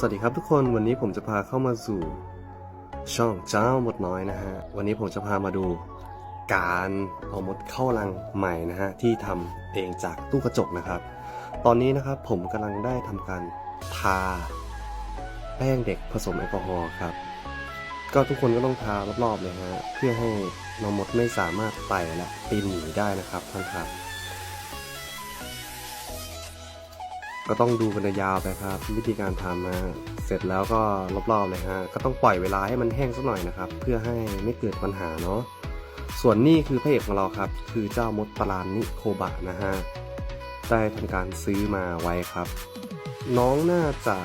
สวัสดีครับทุกคนวันนี้ผมจะพาเข้ามาสู่ช่องเจ้ามดน้อยนะฮะ วันนี้ผมจะพามาดูการเอามดเข้ารังใหม่นะฮะ ที่ทำเองจากตู้กระจกนะครับ ตอนนี้นะครับผมกำลังได้ทำการทาแป้งเด็กผสมแอลกอฮอล์ครับ ก็ทุกคนก็ต้องทารอบๆเลยฮะเพื่อให้น้องมดไม่สามารถไต่และปีนหนีได้นะครับท่านครับ ก็ต้องดูกันยาวไปครับ วิธีการทำนะเสร็จแล้วก็รอบๆเลยฮะก็ต้องปล่อยเวลาให้มันแห้งสักหน่อยนะครับ เพื่อให้ไม่เกิดปัญหาเนาะส่วนนี่คือพระเอกของเราครับ คือเจ้ามดปรานนิโคบะนะฮะได้ทำการซื้อมาไว้ครับ น้องน่าจะ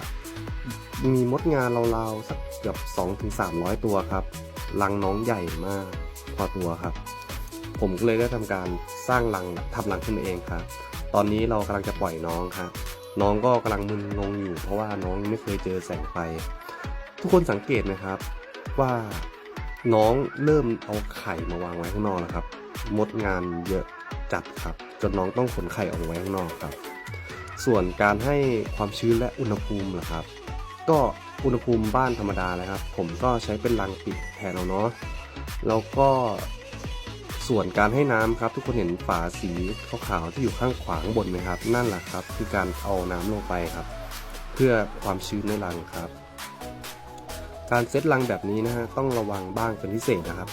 มีมดงานราวๆสักเกือบ2-300 ตัวครับรังน้องใหญ่มากพอตัวครับ ผมก็เลยได้ทำการสร้างรังทำรังขึ้นมาเองครับ ตอนนี้เรากำลังจะปล่อยน้องครับ น้องก็กำลังมึนงงอยู่ เพราะว่าน้องยังไม่เคยเจอแสงไฟ ทุกคนสังเกตนะครับว่าน้องเริ่มเอาไข่มาวางไว้ข้างนอกแล้วครับ มดงานเยอะจัดครับ จนน้องต้องขนไข่ออกมาไว้ข้างนอกครับ ส่วนการให้ความชื้นและอุณหภูมิล่ะครับ ก็อุณหภูมิบ้านธรรมดาเลยครับ ผมก็ใช้เป็นรังปิดแทนเอาเนาะแล้วก็ ส่วนการให้น้ำครับ ทุกคนเห็นฝาสีขาวๆที่อยู่ข้างขวางบนไหมครับ นั่นแหละครับ คือการเอาน้ำลงไปครับ เพื่อความชื้นในรังครับ การเซตรังแบบนี้นะฮะต้องระวังบ้างเป็นพิเศษนะครับ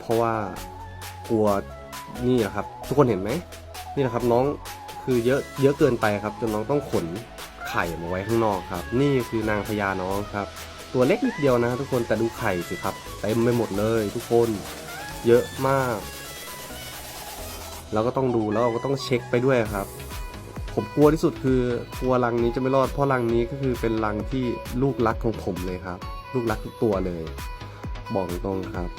เพราะว่ากลัวนี่แหละครับ ทุกคนเห็นไหมนี่นะครับน้องคือเยอะเยอะเกินไปครับจนน้องต้องขนไข่มาไว้ข้างนอกครับ นี่คือนางพญาน้องครับ ตัวเล็กนิดเดียวนะ ทุกคนแต่ดูไข่สิครับเต็มไปหมดเลยทุกคน เยอะมาก เราก็ต้องดูแล้วเราก็ต้องเช็คไปด้วยครับ ผมกลัวที่สุดคือกลัวรังนี้จะไม่รอดเพราะรังนี้ก็คือเป็นรังที่ลูกรักของผมเลยครับ ลูกรักทุกตัวเลย บอกตรงครับ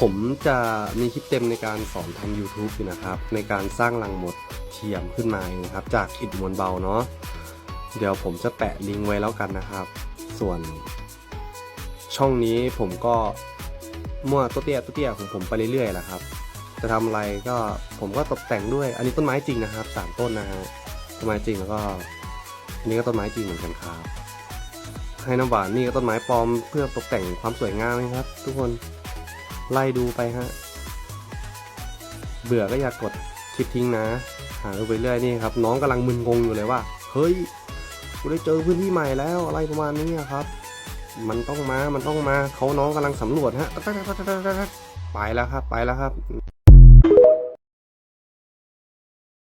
ผมจะมีคลิปเต็มในการสอนทำ YouTube อยู่นะครับ ในการสร้างรังหมดเทียมขึ้นมาเองครับ จากอิฐมวลเบาเนาะเดี๋ยวผมจะแปะลิงก์ไว้แล้วกันนะครับ ส่วน ช่องนี้ผมก็มั่วตัวเตี้ยตัวเตี้ยของผมไปเรื่อยๆแหละครับ จะทำอะไรก็ผมก็ตกแต่งด้วย อันนี้ต้นไม้จริงนะครับสามต้นนะฮะต้นไม้จริงแล้วก็อันนี้ก็ต้นไม้จริงเหมือนกันครับให้น้ำหวานนี่ก็ต้นไม้ปลอมเพื่อตกแต่งความสวยงามนะครับ ทุกคนไล่ดูไปฮะเบื่อก็อย่ากกดคลิปทิ้งนะหาดูไปเรื่อยนี่ครับน้องกำลังมึนงงอยู่เลยว่า เฮ้ยกูได้เจอพื้นที่ใหม่แล้วอะไรประมาณนี้ครับ มันต้องมา มันต้องมา เขาน้องกำลังสำรวจฮะ ไปแล้วครับ ไปแล้วครับ